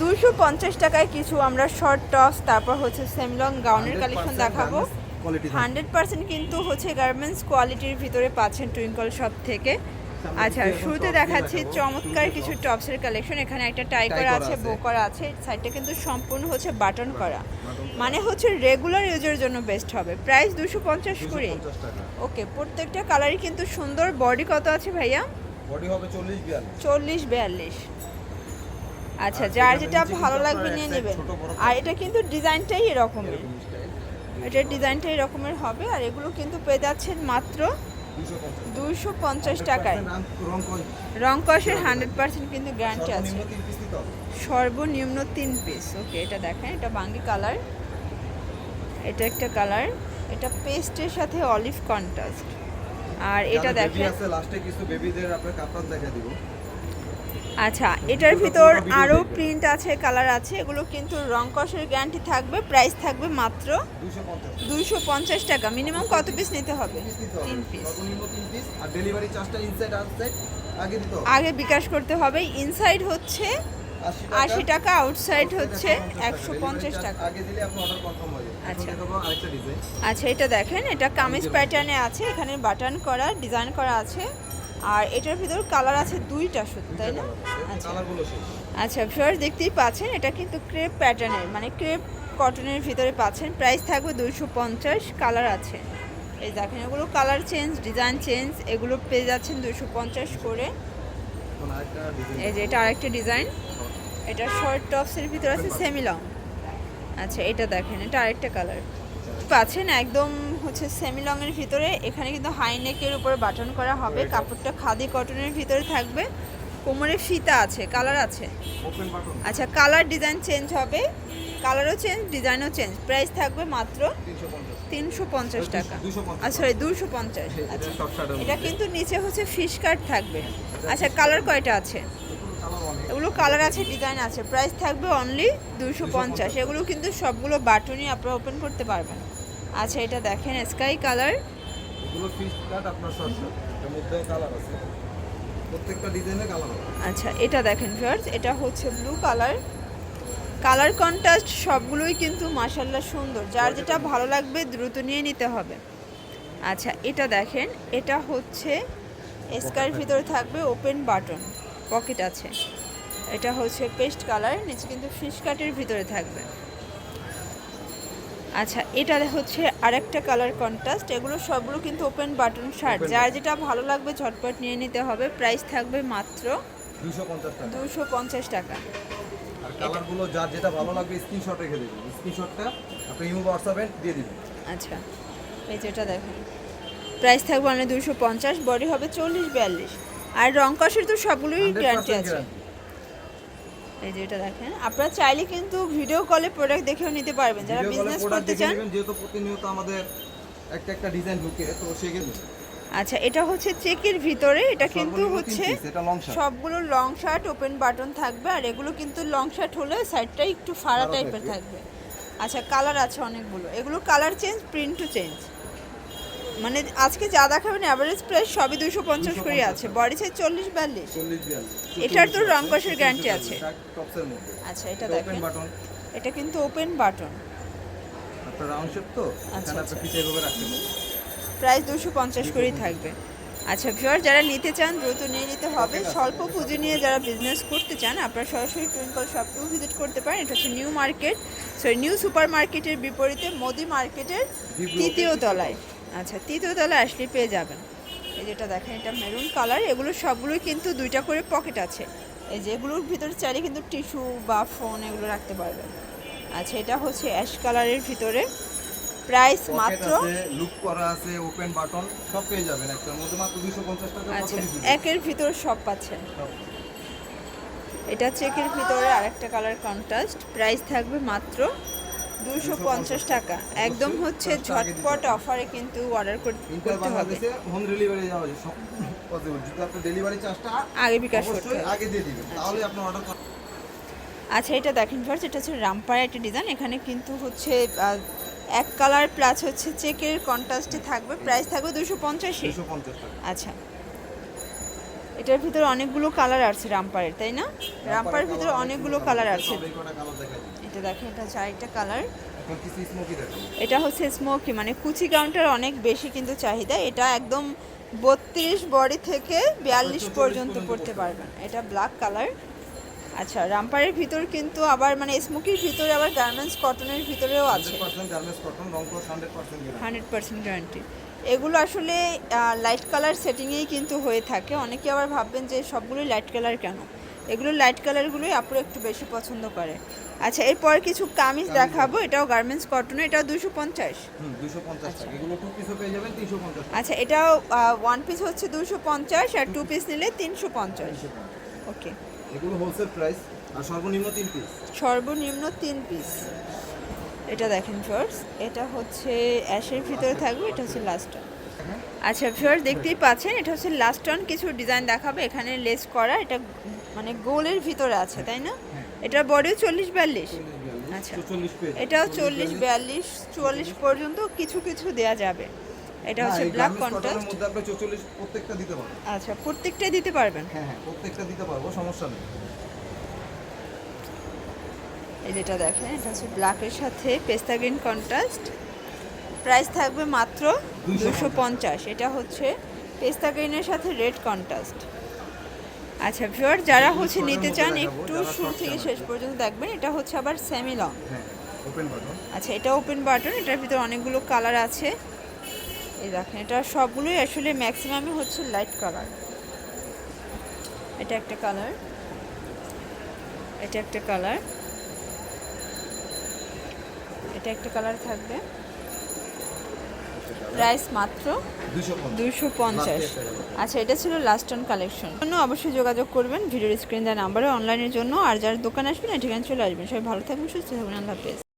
দুশো পঞ্চাশ টাকায় কিছু আমরা শর্ট টপস তারপর হচ্ছে সেমলং গাউনের কালেকশন দেখাবো। হান্ড্রেড পার্সেন্ট কিন্তু হচ্ছে গার্মেন্টস কোয়ালিটির ভিতরে পাচ্ছেন টুইঙ্কল শপ থেকে। আচ্ছা শুরুতে দেখাচ্ছি চমৎকার কিছু টপসের কালেকশন এখানে একটা টাই করা আছে। বো করা আছে। সাইডটা কিন্তু সম্পূর্ণ হচ্ছে বাটন করা। মানে হচ্ছে রেগুলার ইউজের জন্য বেস্ট হবে। প্রাইস দুশো পঞ্চাশ করে। ওকে প্রত্যেকটা কালারই কিন্তু সুন্দর। বডি কত আছে ভাইয়া? বডি হবে চল্লিশ বিয়াল্লিশ। চল্লিশ বিয়াল্লিশ। আচ্ছা যার যেটা ভালো লাগবে নিয়ে নেবেন। আর এটা কিন্তু ডিজাইনটাই এরকমের এটার ডিজাইনটা এরকমের হবে আর এগুলো কিন্তু পেয়ে যাচ্ছেন মাত্র দুশো পঞ্চাশ টাকায়। রং কষের হান্ড্রেড পার্সেন্ট কিন্তু গ্যারান্টি আছে। সর্বনিম্ন তিন পিস নিতে হবে সর্বনিম্ন তিন পিস ওকে এটা দেখেন এটা বাঙ্গি কালার। এটা একটা কালার। এটা পেস্টের সাথে অলিভ কন্ট্রাস্ট। আর এটা দেখেন। লাস্টে কিছু বেবিদের আপনার কাপড় দেখা দিব। আচ্ছা এটার ভিতর আরও প্রিন্ট আছে কালার আছে এগুলো কিন্তু রং কষের গ্যারান্টি থাকবে প্রাইস থাকবে মাত্র দুইশো পঞ্চাশ টাকা। মিনিমাম কত পিস নিতে হবে? তিন পিস সর্বনিম্ন তিন পিস আর ডেলিভারি চার্জটা ইনসাইড আউটসাইড আগে বিকাশ করতে হবে। ইনসাইড হচ্ছে আশি টাকা আউটসাইড হচ্ছে 150 একশো পঞ্চাশ টাকা। হয়ে আচ্ছা। আরেকটা ডিজাইন আচ্ছা এটা দেখেন এটা কামিজ প্যাটার্নে আছে এখানে বাটন করা ডিজাইন করা আছে। আর এটার ভিতর কালার আছে দুইটা শুধু তাই না? আচ্ছা। আচ্ছা দেখতেই পাচ্ছেন এটা কিন্তু ক্রেপ প্যাটার্নের মানে ক্রেপ কটনের ভিতরে পাচ্ছেন। প্রাইস থাকবে দুইশো পঞ্চাশ কালার আছে। এই দেখেন এগুলো কালার চেঞ্জ ডিজাইন চেঞ্জ এগুলো পেয়ে যাচ্ছেন দুইশো পঞ্চাশ করে। এই যে এটা আরেকটা ডিজাইন এটা শর্ট টপসের ভিতরে আছে সেমি লং আচ্ছা এটা দেখেন এটা আরেকটা কালার পাচ্ছেন একদম হচ্ছে সেমি লংয়ের ভিতরে। এখানে কিন্তু হাই নেকের উপরে বাটন করা হবে। কাপড়টা খাদি কটনের ভিতরে থাকবে। কোমরে ফিতা আছে কালার আছে। আচ্ছা কালার ডিজাইন চেঞ্জ হবে। কালারও চেঞ্জ ডিজাইনও চেঞ্জ প্রাইস থাকবে মাত্র তিনশো পঞ্চাশ। টাকা 250 আচ্ছা সরি দুশো পঞ্চাশ। আচ্ছা। এটা কিন্তু নিচে হচ্ছে ফিশ কাট থাকবে। আচ্ছা কালার কয়টা আছে? এগুলো কালার আছে ডিজাইন আছে। প্রাইস থাকবে অনলি দুশো পঞ্চাশ। এগুলো কিন্তু সবগুলো বাটনই আপনারা ওপেন করতে পারবেন। আচ্ছা এটা দেখেন স্কাই কালার আচ্ছা এটা দেখেন ফিয়ার্স এটা হচ্ছে ব্লু কালার কালার কন্ট্রাস্ট সবগুলোই কিন্তু মাসাল্লাহ সুন্দর। যার যেটা ভালো লাগবে দ্রুত নিয়ে নিতে হবে। আচ্ছা এটা দেখেন এটা হচ্ছে স্কার ভিতরে থাকবে ওপেন বাটন পকেট আছে। এটা হচ্ছে পেস্ট কালার নিচে কিন্তু ফিশ কাটের ভিতরে থাকবে। আচ্ছা এটা হচ্ছে আরেকটা কালার কন্ট্রাস্ট এগুলো সবগুলো কিন্তু ওপেন বাটন শার্ট যার যেটা ভালো লাগবে ঝটপট নিয়ে নিতে হবে প্রাইস থাকবে মাত্র দুশো পঞ্চাশ টাকা। আর কালারগুলো যার যেটা ভালো লাগবে স্ক্রিনশট রেখে দেবেন স্ক্রিনশটটা আপনি ইমো হোয়াটসঅ্যাপে দিয়ে দিবেন। আচ্ছা এই যেটা দেখেন। প্রাইস থাকবে অনেক দুশো পঞ্চাশ বডি হবে চল্লিশ বিয়াল্লিশ। আর রং কষের তো সবগুলোই 100% গ্যারান্টি আছে। এই যে এটা দেখেন আপনারা চাইলে কিন্তু ভিডিও কলে প্রোডাক্ট দেখেও নিতে পারবেন। যারা বিজনেস করতে চান যেহেতু প্রতিনিয়ত আমাদের একটা একটা ডিজাইন ঢুকে তো সেক্ষেত্রে আচ্ছা এটা হচ্ছে চেকের ভিতরে এটা কিন্তু হচ্ছে সবগুলো লং শার্ট ওপেন বাটন থাকবে আর এগুলো কিন্তু লং শার্ট হলে সাইডটা একটু ফাড়া টাইপের থাকবে। থাকবে। আচ্ছা কালার আছে অনেকগুলো। এগুলো কালার চেঞ্জ প্রিন্টও চেঞ্জ মানে আজকে যা দেখাবেন অ্যাভারেজ প্রাইস সবই দুশো পঞ্চাশ করে আছে। বডি সাইজ চল্লিশ বিয়াল্লিশ। এটার তো রং কষের guarantee আছে। টপসের মধ্যে। আচ্ছা এটা দেখেন। বাটন এটা কিন্তু ওপেন বাটন প্রাইস দুশো পঞ্চাশ করেই থাকবে। আচ্ছা ভিওর যারা নিতে চান দ্রুত নিয়ে নিতে হবে। স্বল্প পুঁজি নিয়ে যারা বিজনেস করতে চান আপনারা সরাসরি টুইঙ্কল শপটিও ভিজিট করতে পারেন। এটা হচ্ছে New Market sorry New Super মার্কেটের বিপরীতে মোদি মার্কেটের তৃতীয় তলায়। আচ্ছা তৃতীয় তলায় আসলে পেয়ে যাবেন। এই যেটা দেখেন এটা মেরুন কালার এগুলো সবগুলোই কিন্তু দুইটা করে পকেট আছে। এই যে এগুলোর ভিতরে চাইলে কিন্তু টিস্যু বা ফোন এগুলো রাখতে পারবেন। আচ্ছা এটা হচ্ছে অ্যাশ কালারের ভিতরে। প্রাইস মাত্র লুক করা আছে ওপেন বাটন সব পেয়ে যাবেন একটার মধ্যে। মাত্র 250 টাকা আচ্ছা একের ভিতর সব পাচ্ছেন। এটা চেকের ভিতরে আরেকটা কালার কন্ট্রাস্ট প্রাইস থাকবে মাত্র দুশো পঞ্চাশ টাকা। একদম হচ্ছে ঝটপট অফারে কিন্তু অর্ডার করতে হবে। হোম ডেলিভারি যাওয়া ডেলিভারি চার্জটা আগে বিকাশ করতে আগে দিয়ে দিবেন তাহলে আপনি অর্ডার আচ্ছা এটা দেখেন ফার্স্ট এটা হচ্ছে রামপাড়া একটা ডিজাইন এখানে কিন্তু হচ্ছে এক কালার প্লাস হচ্ছে চেকের কন্ট্রাস্টে থাকবে প্রাইস থাকবে দুশো পঞ্চাশে আচ্ছা। এটার ভিতরে অনেকগুলো কালার আছে রামপারের তাই না? রামপারের ভিতরে অনেকগুলো কালার আছে এটা দেখেন এটা চারটা কালার এটা হচ্ছে স্মোকি মানে কুচি কাউন্টার অনেক বেশি কিন্তু চাহিদা। এটা একদম বত্রিশ বডি থেকে বিয়াল্লিশ পর্যন্ত পড়তে পারবেন। এটা ব্ল্যাক কালার আচ্ছা রামপারের ভিতর কিন্তু আবার মানে স্মোকির ভিতরে আবার গার্মেন্টস কটনের ভিতরেও আছে। হান্ড্রেড পার্সেন্ট গ্যারান্টি এগুলো আসলে লাইট কালার সেটিংয়েই কিন্তু হয়ে থাকে। অনেকে আবার ভাববেন যে সবগুলোই লাইট কালার কেন? এগুলো লাইট কালারগুলোই আপুরা একটু বেশি পছন্দ করে। আচ্ছা এরপর কিছু কামিজ দেখাবো এটাও গার্মেন্টস কটনের এটাও দুশো পঞ্চাশ। পঞ্চাশ আচ্ছা। এটাও ওয়ান পিস হচ্ছে দুশো পঞ্চাশ আর টু পিস নিলে তিনশো পঞ্চাশ। ওকে এগুলো হোলসেল প্রাইস আর সর্বনিম্ন তিন পিস সর্বনিম্ন তিন পিস এটা দেখেন ফিওর্স এটা হচ্ছে অ্যাশের ভিতরে থাকবে এটা হচ্ছে লাস্ট আচ্ছা ফিওর্স দেখতেই পাচ্ছেন এটা হচ্ছে লাস্ট অন কিছু ডিজাইন দেখাবে এখানে লেস করা এটা মানে গোলের ভিতরে আছে তাই না? এটার বডিও চল্লিশ বিয়াল্লিশ। আচ্ছা। এটাও চল্লিশ বিয়াল্লিশ। চুয়াল্লিশ পর্যন্ত কিছু কিছু দেয়া যাবে। এটা হচ্ছে ব্ল্যাক কন্ট্রাস্ট মধ্যে আপনি প্রত্যেকটা দিতে পারবেন। আচ্ছা প্রত্যেকটাই দিতে পারবেন? হ্যাঁ হ্যাঁ প্রত্যেকটা দিতে পারব সমস্যা নেই। এই যেটা দেখেন এটা হচ্ছে ব্ল্যাকের সাথে পেস্তা গ্রিন কন্ট্রাস্ট প্রাইস থাকবে মাত্র দুশো পঞ্চাশ। এটা হচ্ছে পেস্তা গ্রিনের সাথে রেড কন্ট্রাস্ট আচ্ছা ভিওর যারা হচ্ছে নিতে চান একটু শুরু থেকে শেষ পর্যন্ত দেখবেন এটা হচ্ছে আবার সেমি লং হ্যাঁ আচ্ছা এটা ওপেন বাটন এটার ভিতরে অনেকগুলো কালার আছে। এই দেখেন এটা সবগুলোই আসলে ম্যাক্সিমামই হচ্ছে লাইট কালার এটা একটা কালার এটা একটা কালার এটা একটা কালার থাকবে। প্রাইস মাত্র দুশো পঞ্চাশ। আচ্ছা এটা ছিল লাস্ট অন কালেকশন অন্য অবশ্যই যোগাযোগ করবেন ভিডিওর স্ক্রিন দেওয়া নাম্বারে অনলাইনের জন্য। আর যার দোকান আসবেন ঠিকানা চলে আসবেন। সবাই ভালো থাকবেন সুস্থ থাকবেন আল্লাহ হাফেজ।